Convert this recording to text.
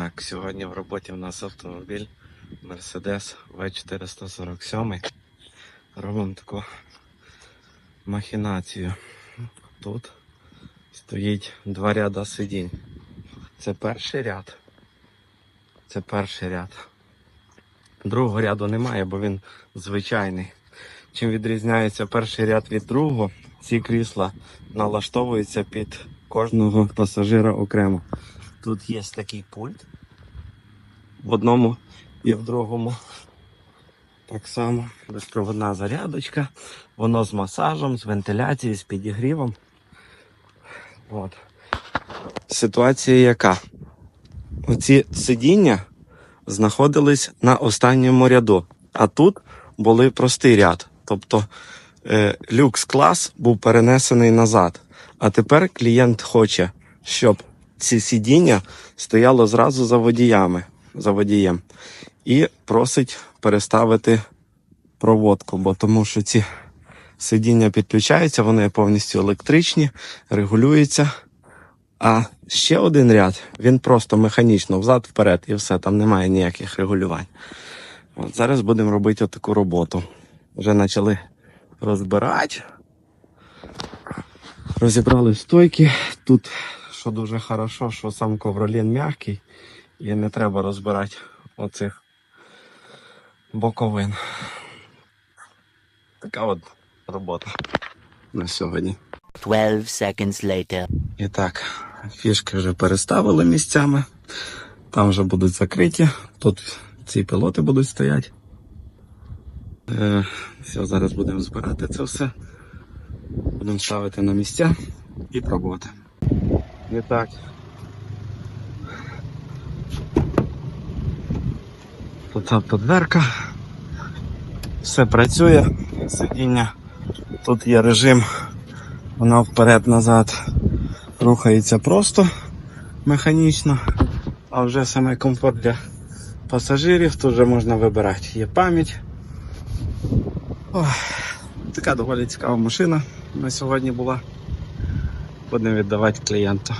Так, сьогодні в роботі в нас автомобіль Mercedes V447. Робимо таку махінацію. Тут стоїть два ряда сидінь. Це перший ряд. Це перший ряд. Другого ряду немає, бо він звичайний. Чим відрізняється перший ряд від другого, ці крісла налаштовуються під кожного пасажира окремо. Тут є такий пульт. В одному і в другому. Так само безпроводна зарядочка. Воно з масажем, з вентиляцією, з підігрівом. От. Ситуація яка? Оці сидіння знаходились на останньому ряду, а тут були простий ряд. Тобто е, люкс клас був перенесений назад. А тепер клієнт хоче, щоб ці сидіння стояло зразу за водіями, за водієм. І просить переставити проводку, бо тому що ці сидіння підключаються, вони повністю електричні, регулюються. А ще один ряд, він просто механічно взад вперед і все, там немає ніяких регулювань. От зараз будемо робити таку роботу. Вже почали розбирати. Розібрали стойки. Тут, що дуже хорошо, що сам ковролін м'який і не треба розбирати оцих боковин. Така от робота на сьогодні. 12 seconds later. І так, фішки вже переставили місцями. Там вже будуть закриті. Тут ці пілоти будуть стояти. Е, все, зараз будемо збирати це все. Будемо ставити на місця і пробувати. І так. Тут автодверка. Все працює. Сидіння. Тут є режим. Вона вперед-назад рухається просто механічно, а вже саме комфорт для пасажирів тут вже можна вибирати. Є пам'ять. Така доволі цікава машина на сьогодні була. Будемо віддавати клієнту.